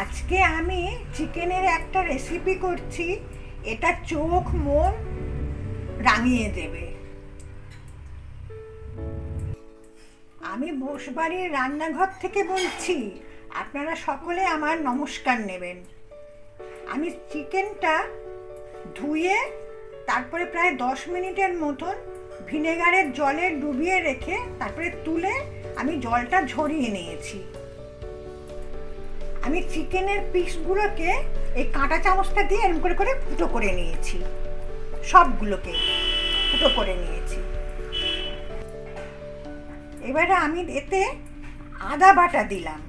আজকে আমি চিকেনের একটা রেসিপি করছি, এটা চোখ মন রাঙিয়ে দেবে। আমি বসবাড়ির রান্নাঘর থেকে বলছি, আপনারা সকলে আমার নমস্কার নেবেন। আমি চিকেনটা ধুয়ে তারপরে প্রায় দশ মিনিটের মতন ভিনেগারের জলে ডুবিয়ে রেখে তারপরে তুলে আমি জলটা ঝরিয়ে নিয়েছি। আমি চিকেনের পিসগুলোকে এই কাঁটা চামচটা দিয়ে এরকম করে করে ফুটো করে নিয়েছি। সবগুলোকে ফুটো করে নিয়েছি। এবারে আমি এতে আদা বাটা দিলাম।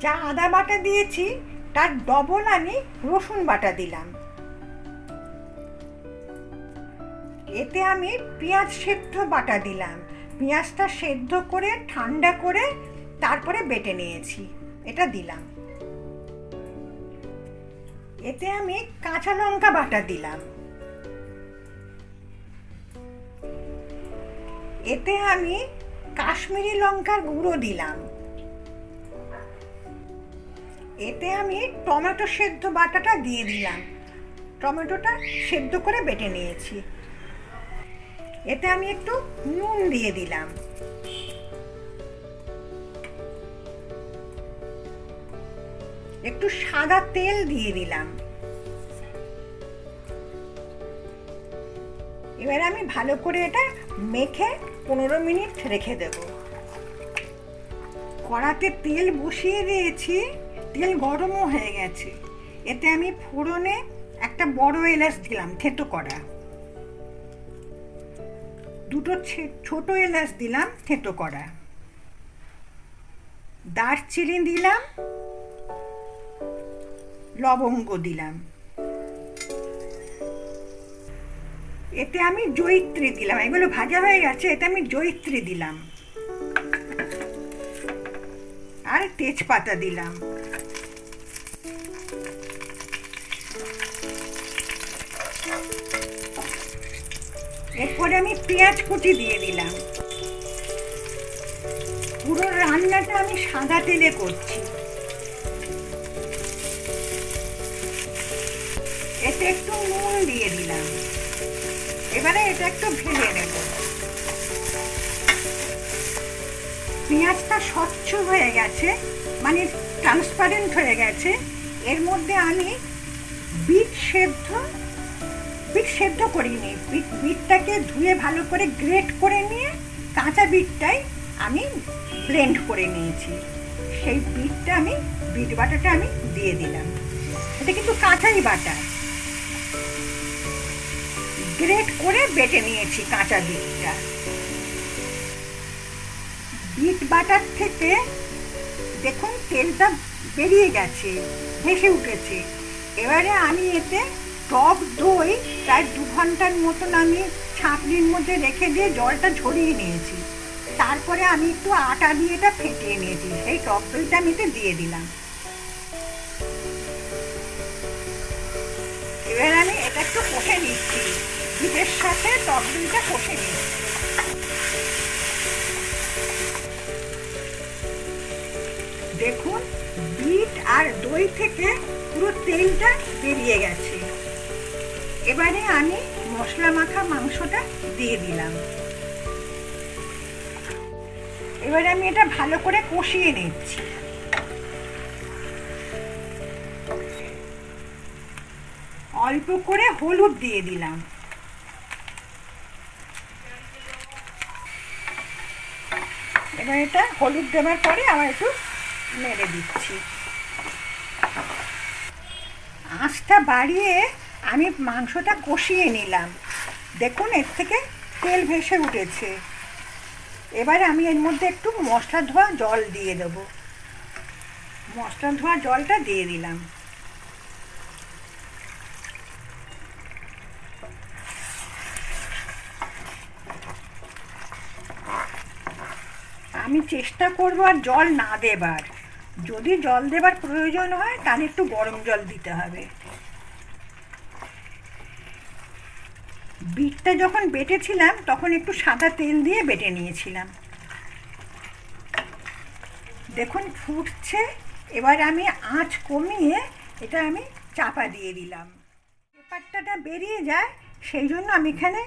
যা আদা বাটা দিয়েছি, তার ডবল আমি রসুন বাটা দিলাম। এতে আমি পেঁয়াজ সেদ্ধ বাটা দিলাম। পেঁয়াজটা সেদ্ধ করে, ঠান্ডা করে তারপরে বেটে নিয়েছি। এটা দিলাম। এতে আমি কাঁচা লঙ্কা বাটা দিলাম। এতে আমি কাশ্মীরি লঙ্কার গুঁড়ো দিলাম। এতে আমি টমেটো সেদ্ধ বাটাটা দিয়ে দিলাম। টমেটোটা সেদ্ধ করে বেটে নিয়েছি। এতে আমি একটু নুন দিয়ে দিলাম। একটু সাদা তেল দিয়ে দিলাম। এবার আমি ভালো করে এটা মেখে পনেরো মিনিট রেখে দেব। কড়াতে তেল বসিয়ে দিয়েছি, তেল গরমও হয়ে গেছে। এতে আমি ফোড়নে একটা বড় এলাচ দিলাম, থেতো করা। দুটো ছোট এলাচ দিলাম থেঁতো করা। দারচিনি দিলাম, লবঙ্গ দিলাম। এতে আমি জয়িত্রী দিলাম, এগুলো ভাজা হয়ে গেছে, এতে আমি জয়িত্রী দিলাম। আর তেজপাতা দিলাম। এরপরে আমি পেঁয়াজ কুচি দিয়ে দিলাম। পুরো রান্নাটা আমি সাদা তেলে করছি। এতে একটু নুন দিয়ে দিলাম। এবারে এটা একটু ভেজে নেব। পেঁয়াজটা স্বচ্ছ হয়ে গেছে মানে ট্রান্সপারেন্ট হয়ে গেছে। এর মধ্যে আমি বিট সেদ্ধ বিট সেদ্ধ করিনি বিট, বিটটাকে ধুয়ে ভালো করে গ্রেট করে নিয়ে কাঁচা বিটটাই আমি ব্লেন্ড করে নিয়েছি। সেই বিটটা আমি, বিট বাটাটা আমি দিয়ে দিলাম। এটা কিন্তু কাঁচাই বাটা। গ্রেট করে বেটে নিয়েছি কাঁচা বিটটা। বিট বাটার থেকে দেখুন তেলটা বেরিয়ে গেছে, ভেসে উঠেছে। এবারে আমি এতে টক দই প্রায় দু ঘণ্টার মতন আমি ছাঁকনির মধ্যে রেখে দিয়ে জলটা ঝরিয়ে নিয়েছি। তারপরে আমি একটু আটা দিয়ে এটা ফেটিয়ে নিয়েছি, সেই টক দইটা আমি এতে দিয়ে দিলাম। এবার আমি এটা একটু কষে নিচ্ছি দুধের সাথে টক দইটা কষে নিচ্ছি। দেখুন, বিট আর দই থেকে পুরো তেলটা বেরিয়ে গেছে। এবারে আমি মশলা মাখা মাংসটা দিয়ে দিলাম। এবারে আমি এটা ভালো করে কষিয়ে নিচ্ছি। অল্প করে হলুদ দিয়ে দিলাম। এবার এটা হলুদ দেওয়ার পরে আবার একটু নেড়ে দিচ্ছি। আঁচটা বাড়িয়ে আমি মাংসটা কষিয়ে নিলাম। দেখুন, এর থেকে তেল ভেসে উঠেছে। এবার আমি এর মধ্যে একটু মশলা ধোয়া জল দিয়ে দেবো। মশলা ধোয়া জলটা দিয়ে দিলাম। আমি চেষ্টা করব আর জল না দেবার। যদি জল দেবার প্রয়োজন হয়, তাহলে একটু গরম জল দিতে হবে। বিটটা যখন বেটেছিলাম, তখন একটু সাদা তেল দিয়ে বেটে নিয়েছিলাম। দেখুন, ফুটছে। এবার আমি আঁচ কমিয়ে এটা আমি চাপা দিয়ে দিলাম। পেপারটা বেরিয়ে যায়, সেই জন্য আমি এখানে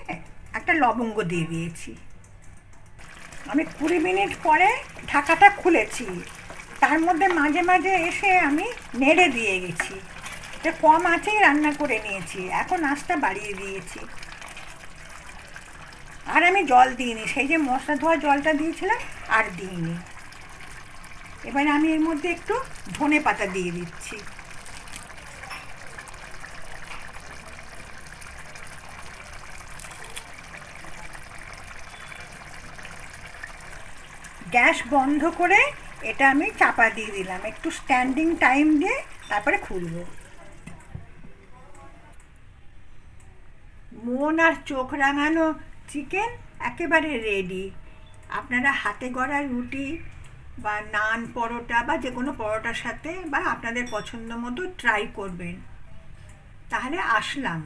একটা লবঙ্গ দিয়ে দিয়েছি। আমি কুড়ি মিনিট পরে ঢাকাটা খুলেছি। তার মধ্যে মাঝে মাঝে এসে আমি নেড়ে দিয়ে গেছি। এটা কম আঁচেই রান্না করে নিয়েছি। এখন আঁচটা বাড়িয়ে দিয়েছি। আর আমি জল দিইনি, সেই যে মশলা ধোয়া জলটা দিয়েছিলাম আর দিইনি। এবার আমি এর মধ্যে একটু ধনে পাতা দিয়ে দিচ্ছি। গ্যাস বন্ধ করে এটা আমি চাপা দিয়ে দিলাম। একটু স্ট্যান্ডিং টাইম দিয়ে তারপরে খুলবো। মন আর চোখ রাঙানো চিকেন একেবারে রেডি আপনারা হাতে গড়া রুটি বা নান, পরোটা বা যে কোনো পরোটার সাথে বা আপনাদের পছন্দ মতো ট্রাই করবেন। তাহলে আসলাম।